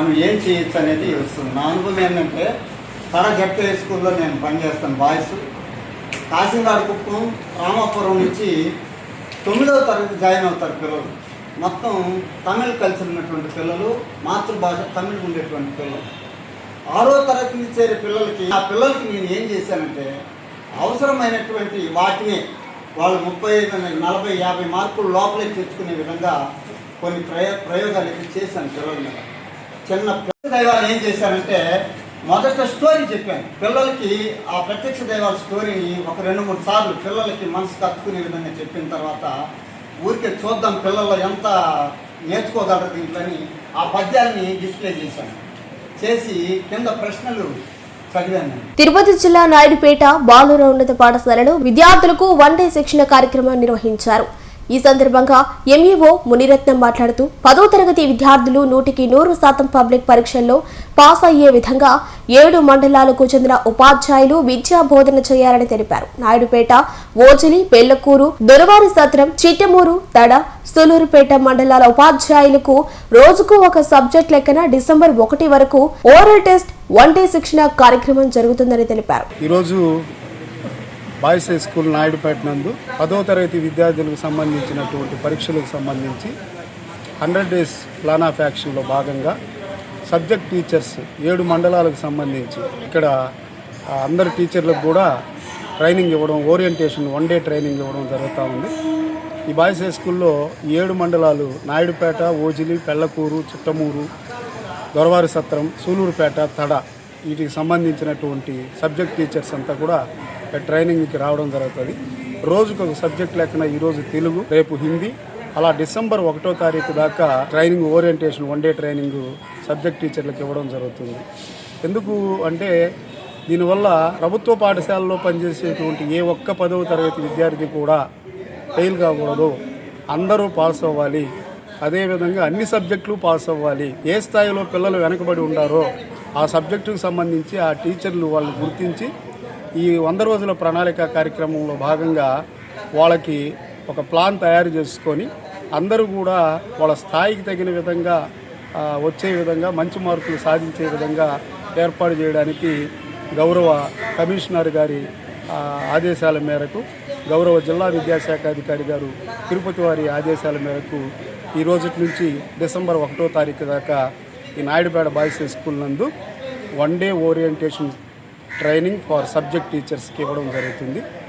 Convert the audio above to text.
మనం ఏం చేయొచ్చు అనేది వస్తుంది నా అనుభవం ఏంటంటే తర జట్టు హై స్కూల్లో నేను పనిచేస్తాను బాయ్స్. కాశీనాడు కుప్పం రామాపురం నుంచి తొమ్మిదవ తరగతి జాయిన్ అవుతారు పిల్లలు. మొత్తం తమిళ్ కల్చర్ ఉన్నటువంటి పిల్లలు మాతృభాష తమిళ్ ఉండేటువంటి పిల్లలు. ఆరో తరగతి నుంచి చేరే పిల్లలకి ఆ పిల్లలకి నేను ఏం చేశానంటే అవసరమైనటువంటి వాటిని వాళ్ళు ముప్పై ఐదు నలభై యాభై మార్కులు లోపలికి తెచ్చుకునే విధంగా కొన్ని ప్రయో ప్రయోగాలు అయితే చేశాను పిల్లల మీద. చిన్న ప్రత్యక్ష దైవాలు ఏం చేశానంటే మొదట స్టోరీ చెప్పాను. పిల్లలకి ఆ ప్రత్యక్ష దైవాల స్టోరీని ఒక రెండు మూడు సార్లు పిల్లలకి మనసు కత్తుకునే విధంగా చెప్పిన తర్వాత ఊరికే చూద్దాం పిల్లలు ఎంత నేర్చుకోగలరు దీంట్లోని ఆ పద్యాన్ని డిస్ప్లే చేశాను. చేసి కింద ప్రశ్నలు తిరుపతి జిల్లా నాయుడుపేట బాలుర ఉన్నత పాఠశాలలో విద్యార్థులకు వన్ డే శిక్షణ కార్యక్రమం నిర్వహించారు. ఈ సందర్భంగా ఎంఈఓ మునిరత్నం మాట్లాడుతూ పదో తరగతి విద్యార్థులు నూటికి నూరు శాతం పబ్లిక్ పరీక్షల్లో పాస్ అయ్యే విధంగా ఏడు మండలాలకు చెందిన ఉపాధ్యాయులు విద్యా బోధన చేయాలని తెలిపారు. నాయుడుపేట ఓజిలి పెళ్ళకూరు దొరవారి సత్రం చిట్టమూరు తడ సులూరుపేట మండలాల ఉపాధ్యాయులకు రోజుకు ఒక సబ్జెక్ట్ లెక్కన డిసెంబర్ ఒకటి వరకు ఓరల్ టెస్ట్ వన్ డే శిక్షణ కార్యక్రమం జరుగుతుందని తెలిపారు. ఈరోజు బాయ్స్ హై స్కూల్ నాయుడుపేట నందు పదో తరగతి విద్యార్థులకు సంబంధించినటువంటి పరీక్షలకు సంబంధించి హండ్రెడ్ డేస్ ప్లాన్ ఆఫ్ యాక్షన్లో భాగంగా సబ్జెక్ట్ టీచర్స్ ఏడు మండలాలకు సంబంధించి ఇక్కడ అందరి అందరు టీచర్లకు కూడా ట్రైనింగ్ ఇవ్వడం ఓరియంటేషన్ వన్ డే ట్రైనింగ్ ఇవ్వడం జరుగుతూ ఉంది. ఈ బాయ్స్ హై స్కూల్లో ఏడు మండలాలు నాయుడుపేట ఓజిలి పెళ్ళకూరు చిట్టమూరు దొరవారి సత్రం సూలూరుపేట తడ వీటికి సంబంధించినటువంటి సబ్జెక్ట్ టీచర్స్ అంతా కూడా ట్రైనింగ్కి రావడం జరుగుతుంది. రోజుకు ఒక సబ్జెక్ట్ లెక్కన ఈరోజు తెలుగు రేపు హిందీ. అలా డిసెంబర్ ఒకటో తారీఖు దాకా training orientation one day training subject టీచర్లకు ఇవ్వడం జరుగుతుంది. ఎందుకు అంటే దీనివల్ల ప్రభుత్వ పాఠశాలలో పనిచేసేటువంటి ఏ ఒక్క పదవ తరగతి విద్యార్థి కూడా ఫెయిల్ కాకూడదు. అందరూ పాస్ అవ్వాలి. అదేవిధంగా అన్ని సబ్జెక్టులు పాస్ అవ్వాలి. ఏ స్థాయిలో పిల్లలు వెనకబడి ఉండారో ఆ సబ్జెక్టుకు సంబంధించి ఆ టీచర్లు వాళ్ళు గుర్తించి ఈ వంద రోజుల ప్రణాళిక కార్యక్రమంలో భాగంగా వాళ్ళకి ఒక ప్లాన్ తయారు చేసుకొని అందరూ కూడా వాళ్ళ స్థాయికి తగిన విధంగా వచ్చే విధంగా మంచి మార్కులు సాధించే విధంగా ఏర్పాటు చేయడానికి గౌరవ కమిషనర్ గారి ఆదేశాల మేరకు గౌరవ జిల్లా విద్యాశాఖ అధికారి గారు తిరుపతి వారి ఆదేశాల మేరకు ఈ రోజు నుంచి డిసెంబర్ ఒకటో తారీఖు దాకా ఈ నాయుడుపేట బాయ్స్ హై స్కూల్ నందు one day orientation training for subject టీచర్స్కి ఇవ్వడం జరుగుతుంది.